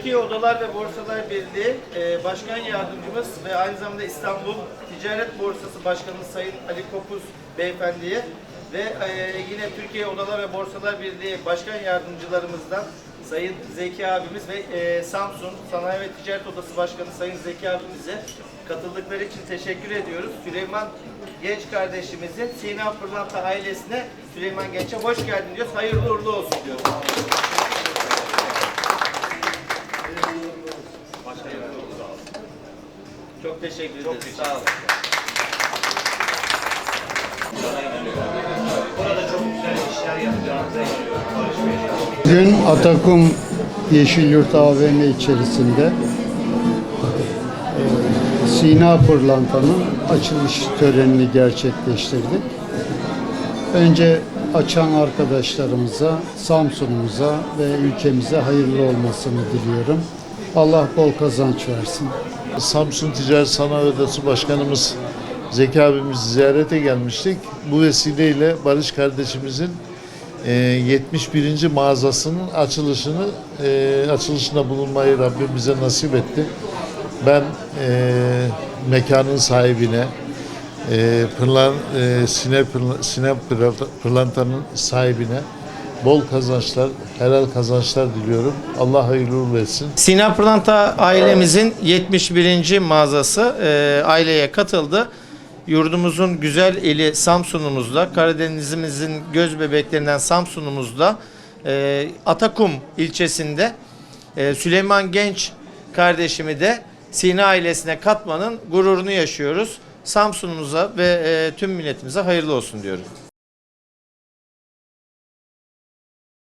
Odalar ve Borsalar Birliği e, Başkan Yardımcımız ve aynı zamanda İstanbul Ticaret Borsası Başkanımız Sayın Ali Kopuz Beyefendi'ye ve e, yine Türkiye Odalar ve Borsalar Birliği Başkan Yardımcılarımızdan Sayın Zeki abimiz ve e, Samsun Sanayi ve Ticaret Odası Başkanı Sayın Zeki abimize katıldıkları için teşekkür ediyoruz. Süleyman Genç kardeşimizin Sina Pırlanta ailesine Süleyman Genç'e hoş geldin diyoruz. Hayırlı uğurlu olsun diyoruz. Çok teşekkür ederiz. Sağ olun. Burada çok güzel işler yapacağınıza inanıyorum. Barış Bey. Bugün Atakum Yeşilyurt AVM içerisinde e, Sina Pırlanta'nın açılış törenini gerçekleştirdik. Önce açan arkadaşlarımıza, Samsun'umuza ve ülkemize hayırlı olmasını diliyorum. Allah bol kazanç versin. Samsun Ticaret Sanayi Odası Başkanımız Zeki abimizi ziyarete gelmiştik. Bu vesileyle Barış kardeşimizin e, 71. mağazasının açılışını e, açılışında bulunmayı Rabbim bize nasip etti. Ben e, mekanın sahibine, e, pırlan, e, Sine, Pırla- Sine Pırla- Pırlanta'nın sahibine bol kazançlar, helal kazançlar diliyorum. Allah hayırlı uğurlu etsin. Sina Pırlanta ailemizin 71. mağazası e, aileye katıldı. Yurdumuzun güzel eli Samsun'umuzda, Karadenizimizin göz bebeklerinden Samsun'umuzda, e, Atakum ilçesinde e, Süleyman Genç kardeşimi de Sina ailesine katmanın gururunu yaşıyoruz. Samsun'umuza ve e, tüm milletimize hayırlı olsun diyorum.